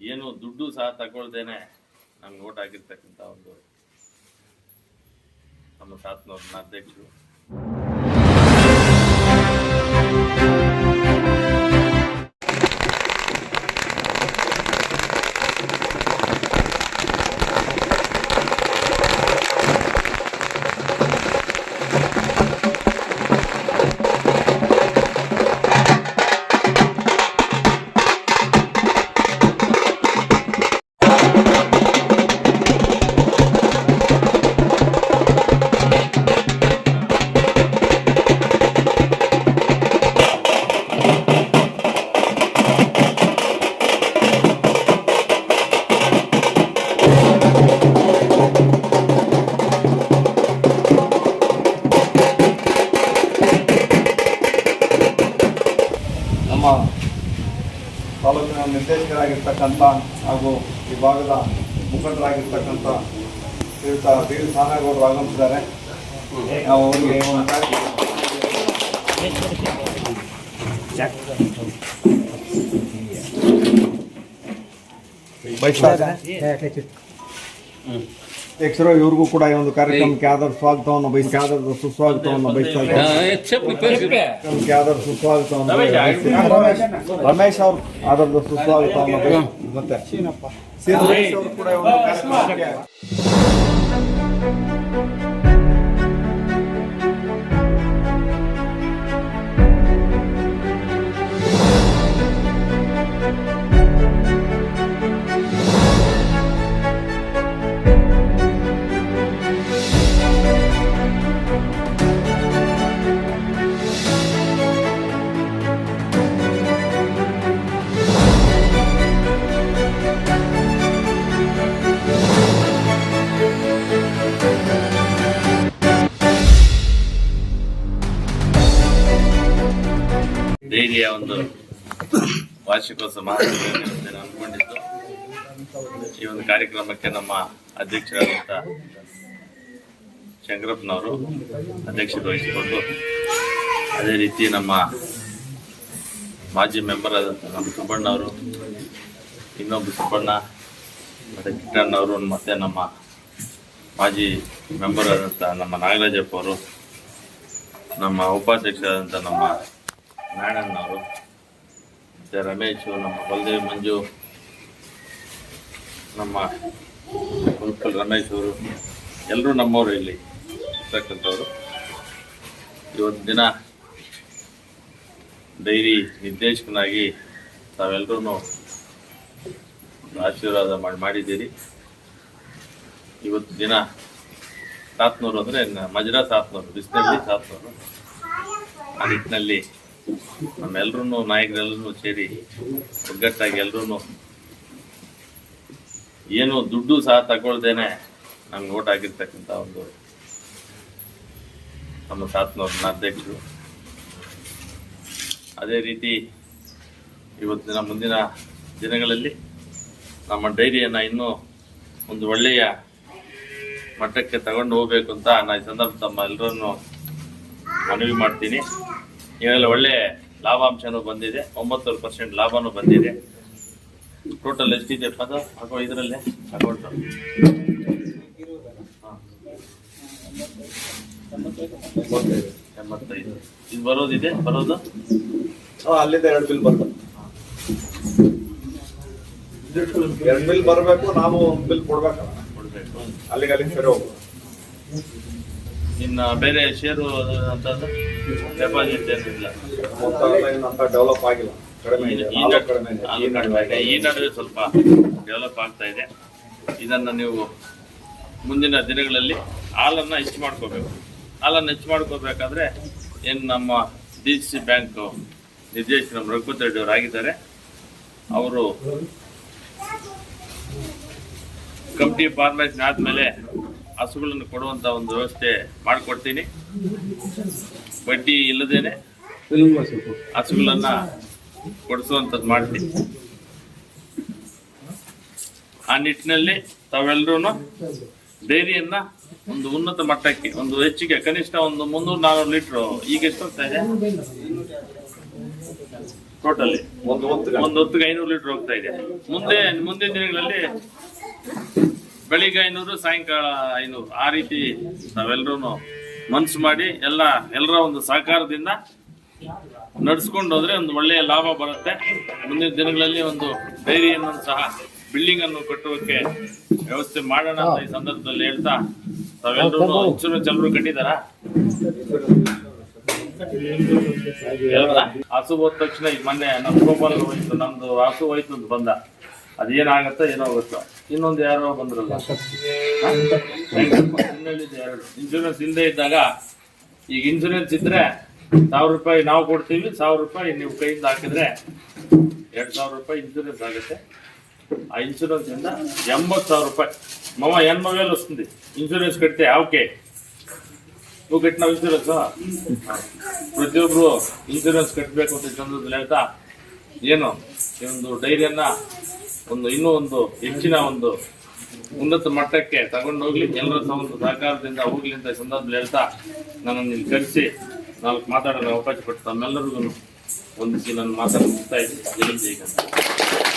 ಏನು ದುಡ್ಡು ಸಹ ತಗೊಳ್ದೇನೆ ನಮ್ಗೆ ಓಟ್ ಆಗಿರ್ತಕ್ಕಂಥ ಒಂದು ನಮ್ಮ ಸಾತ್ನವ್ರನ್ನ ಅಧ್ಯಕ್ಷರು. ನಿರ್ದೇಶಕರಾಗಿರ್ತಕ್ಕಂಥ ಹಾಗೂ ಈ ಭಾಗದ ಮುಖಂಡರಾಗಿರ್ತಕ್ಕಂಥ ಶ್ರೀಯುತ ಬಿ ಸಾನಗೌಡರು ಆಗಮಿಸಿದ್ದಾರೆ. ನಾವು ಅವರಿಗೆ ಒಂದು ಅಧ್ಯಕ್ಷರು ಇವ್ರಿಗೂ ಕೂಡ ಈ ಒಂದು ಕಾರ್ಯಕ್ರಮಕ್ಕೆ ಆದರ ಸ್ವಾಗತವನ್ನು ಬಯಸಿ ಆದರದ ಸುಸ್ವಾಗತವನ್ನು ಬಯಸ್ತಾ ಇದ್ದಾರೆ ಆದರ ಸುಸ್ವಾಗತವನ್ನು ಬಯಸಿ- ರಮೇಶ್ ಅವ್ರ ಆದರದ ಸುಸ್ವಾಗತವನ್ನು ಬಯಸಿ. ಮತ್ತೆ. ಅವರು ಕೂಡ ಈ ಒಂದು ಕಾರ್ಯಕ್ರಮಕ್ಕೆ ಡೈರಿಯ ಒಂದು ವಾರ್ಷಿಕೋತ್ಸವ ಹಮ್ಮಿಕೊಂಡಿದ್ದು ಈ ಒಂದು ಕಾರ್ಯಕ್ರಮಕ್ಕೆ ನಮ್ಮ ಅಧ್ಯಕ್ಷರಾದಂಥ ಶಂಕರಪ್ಪನವರು ಅಧ್ಯಕ್ಷತೆ ವಹಿಸಿಕೊಂಡು ಅದೇ ರೀತಿ ನಮ್ಮ ಮಾಜಿ ಮೆಂಬರ್ ಆದಂಥ ನಮ್ಮ ಸುಬ್ಬಣ್ಣವರು, ಇನ್ನೊಬ್ಬ ಸುಬ್ಬಣ್ಣ ಮತ್ತು ಕಿಟ್ಟಣ್ಣವರು, ಮತ್ತು ನಮ್ಮ ಮಾಜಿ ಮೆಂಬರ್ ಆದಂಥ ನಮ್ಮ ನಾಗರಾಜಪ್ಪ ಅವರು, ನಮ್ಮ ಉಪಾಧ್ಯಕ್ಷರಾದಂಥ ನಮ್ಮ ನಾರಾಯಣನವರು ಮತ್ತು ರಮೇಶು, ನಮ್ಮ ಬಲದೇವ್ ಮಂಜು, ನಮ್ಮ ಮುನ್ಸಿಪಲ್ ರಮೇಶ್ ಅವರು ಎಲ್ಲರೂ ನಮ್ಮವರು ಇಲ್ಲಿ ಇರ್ತಕ್ಕಂಥವ್ರು. ಇವತ್ತು ದಿನ ಡೈರಿ ನಿರ್ದೇಶಕನಾಗಿ ತಾವೆಲ್ಲರೂ ಆಶೀರ್ವಾದ ಮಾಡಿ ಮಾಡಿದ್ದೀರಿ. ಇವತ್ತು ದಿನ ಸಾತ್ನೂರು ಅಂದರೆ ಮಜ್ರಾ ಸಾತ್ನೂರು ಬಿಸಿಲಲ್ಲಿ ಸಾತ್ನೂರು. ಆ ನಿಟ್ಟಿನಲ್ಲಿ ನಮ್ಮೆಲ್ಲರೂ ನಾಯಕರೆಲ್ಲರೂ ಸೇರಿ ಒಗ್ಗಟ್ಟಾಗಿ ಎಲ್ಲರೂ ಏನು ದುಡ್ಡು ಸಹ ತಗೊಳ್ದೇನೆ ನಮ್ಗೆ ಓಟ್ ಆಗಿರ್ತಕ್ಕಂಥ ಒಂದು ನಮ್ಮ ಸಾತ್ನವ್ರನ್ನ ಅಧ್ಯಕ್ಷರು. ಅದೇ ರೀತಿ ಇವತ್ತಿನ ಮುಂದಿನ ದಿನಗಳಲ್ಲಿ ನಮ್ಮ ಡೈರಿಯನ್ನು ಇನ್ನೂ ಒಂದು ಒಳ್ಳೆಯ ಮಟ್ಟಕ್ಕೆ ತಗೊಂಡು ಹೋಗ್ಬೇಕು ಅಂತ ನಾನು ಈ ಸಂದರ್ಭ ತಮ್ಮ ಎಲ್ಲರನ್ನು ಮನವಿ ಮಾಡ್ತೀನಿ. ಈಗೆಲ್ಲ ಒಳ್ಳೆ ಲಾಭಾಂಶನೂ ಬಂದಿದೆ. ಒಂಬತ್ತೂರು ಪರ್ಸೆಂಟ್ ಲಾಭನೂ ಬಂದಿದೆ. ಟೋಟಲ್ ಎಷ್ಟಿದೆ ಪದ? ಅಥವಾ ಇದರಲ್ಲೇ ಅಕೌಂಟ್ ಎಂಬತ್ತೈದು. ಇದು ಬರೋದಿದೆ? ಬರೋದು? ಅಲ್ಲಿಂದ ಎರಡು ಬಿಲ್ ಬರ್ತದೆ. ಎರಡು ಬಿಲ್ ಬರಬೇಕು ನಾವು ಒಂದು ಬಿಲ್ ಕೊಡ್ಬೇಕಲ್ಲ ಕೊಡಬೇಕು. ಅಲ್ಲಿಗೆ ಅಲ್ಲಿಗೆ ಸರಿ ಹೋಗ್ಬೇಕು ಇನ್ನು ಬೇರೆ ಶೇರು ಅಂತಂದ್ರೆ ಡೆಪಾಸಿಟ್ ಏನಿಲ್ಲ. ಡೆವಲಪ್ ಆಗಿಲ್ಲ. ಕಡಿಮೆ ಇದೆ ಈ ನಡುವೆ ಸ್ವಲ್ಪ ಡೆವಲಪ್ ಆಗ್ತಾ ಇದೆ. ಇದನ್ನು ನೀವು ಮುಂದಿನ ದಿನಗಳಲ್ಲಿ ಹಾಲನ್ನು ಹೆಚ್ಚು ಮಾಡ್ಕೋಬೇಕು. ಹಾಲನ್ನು ಹೆಚ್ಚು ಮಾಡ್ಕೋಬೇಕಾದ್ರೆ ಏನು ನಮ್ಮ ಡಿ ಸಿ ಬ್ಯಾಂಕ್ ನಿರ್ದೇಶಕ ನಮ್ಮ ರಘುಪತ್ ರೆಡ್ಡಿ ಅವರು ಆಗಿದ್ದಾರೆ. ಅವರು ಕಂಪ್ನಿ ಫಾರ್ಮೇಷನ್ ಆದಮೇಲೆ ಹಸುಗಳನ್ನು ಕೊಡುವಂತ ಒಂದು ವ್ಯವಸ್ಥೆ ಮಾಡಿಕೊಡ್ತೀನಿ. ಬಡ್ಡಿ ಇಲ್ಲದೇನೆ ಹಸುಗಳನ್ನ ಕೊಡಿಸುವಂಥದ್ದು ಮಾಡ್ತೀನಿ. ಆ ನಿಟ್ಟಿನಲ್ಲಿ ತಾವೆಲ್ಲರೂ ಡೈರಿಯನ್ನ ಒಂದು ಉನ್ನತ ಮಟ್ಟಕ್ಕೆ ಒಂದು ಹೆಚ್ಚಿಗೆ ಕನಿಷ್ಠ ಒಂದು ಮುನ್ನೂರು ನಾನೂರು ಲೀಟ್ರು ಈಗ ಎಷ್ಟು ಹೋಗ್ತಾ ಇದೆ ಟೋಟಲಿ ಒಂದು ಹೊತ್ತಿಗೆ ಐನೂರು ಲೀಟರ್ ಹೋಗ್ತಾ ಇದೆ. ಮುಂದೆ ಮುಂದಿನ ದಿನಗಳಲ್ಲಿ ಬೆಳಿಗ್ಗೆ ಐನೂರು ಸಾಯಂಕಾಲ ಐನೂರು. ಆ ರೀತಿ ನಾವೆಲ್ಲರೂ ಮನ್ಸು ಮಾಡಿ ಎಲ್ಲ ಎಲ್ಲರ ಒಂದು ಸಹಕಾರದಿಂದ ನಡ್ಸ್ಕೊಂಡು ಹೋದ್ರೆ ಒಂದು ಒಳ್ಳೆಯ ಲಾಭ ಬರುತ್ತೆ. ಮುಂದಿನ ದಿನಗಳಲ್ಲಿ ಒಂದು ಡೈರಿಯನ್ನು ಸಹ ಬಿಲ್ಡಿಂಗ್ ಅನ್ನು ಕಟ್ಟುವಕ್ಕೆ ವ್ಯವಸ್ಥೆ ಮಾಡೋಣ ಅಂತ ಈ ಸಂದರ್ಭದಲ್ಲಿ ಹೇಳ್ತಾ ತಾವೆಲ್ಲರೂ ಹೆಚ್ಚು ಜನರು ಕಟ್ಟಿದಾರ? ಹಸು ಹೋದ ತಕ್ಷಣ ಈಗ ಮೊನ್ನೆ ನಮ್ಮ ಗೋಪಾಲ್ ಹೋಯ್ತು ನಮ್ದು ಹಸು ಹೋಯ್ತು ಅಂತ ಬಂದ. ಅದೇನಾಗತ್ತ ಏನೋ ಗೊತ್ತೋ ಇನ್ನೊಂದು ಯಾರೋ ಬಂದ್ರಲ್ಲ. ಎರಡು ಇನ್ಶೂರೆನ್ಸ್ ಇಲ್ಲದೆ ಇದ್ದಾಗ, ಈಗ ಇನ್ಶೂರೆನ್ಸ್ ಇದ್ರೆ ಸಾವಿರ ರೂಪಾಯಿ ನಾವು ಕೊಡ್ತೀವಿ, ಸಾವಿರ ರೂಪಾಯಿ ನೀವು ಕೈಯಿಂದ ಹಾಕಿದ್ರೆ ಎರಡು ಸಾವಿರ ರೂಪಾಯಿ ಇನ್ಶೂರೆನ್ಸ್ ಆಗುತ್ತೆ. ಆ ಇನ್ಶೂರೆನ್ಸ್ ಇಂದ ಎಂಬತ್ತು ಸಾವಿರ ರೂಪಾಯಿ. ಮಾವ, ಎನ್ ಮಗಲ್ ವಸ್ತುಂದಿ ಇನ್ಶೂರೆನ್ಸ್ ಕಟ್ತೆ ಓಕೆ ನೀವು ಕಟ್ಟಿ ನಾವು ప్రతి ఒಬ್ಬರು ಇನ್ಸೂರೆನ್ಸ್ ಕಟ್ಟಬೇಕು ಅಂತ ಚಂದ್ರದಲ್ಲಿ ಹೇಳ್ತಾ, ಏನು, ಈ ಒಂದು ಡೈರಿಯನ್ನ ಒಂದು ಇನ್ನೂ ಒಂದು ಹೆಚ್ಚಿನ ಒಂದು ಉನ್ನತ ಮಟ್ಟಕ್ಕೆ ತಗೊಂಡು ಹೋಗ್ಲಿ ಎಲ್ಲರ ಒಂದು ಸಹಕಾರದಿಂದ ಹೋಗ್ಲಿ ಅಂತ ಸಂದರ್ಭದಲ್ಲಿ ಹೇಳ್ತಾ ನನ್ನನ್ನು ಇಲ್ಲಿ ಕರೆಸಿ ನಾಲ್ಕು ಮಾತಾಡಲು ಅವಕಾಶ ಕೊಟ್ಟು ತಮ್ಮೆಲ್ಲರಿಗೂ ಒಂದಿಸಿ ನಾನು ಮಾತಾಡಿ ಮುಗಿಸ್ತಾ ಇದ್ದೀನಿ ಜೈ ಹಿಂದ್, ಜೈ ಕನ್ನಡ.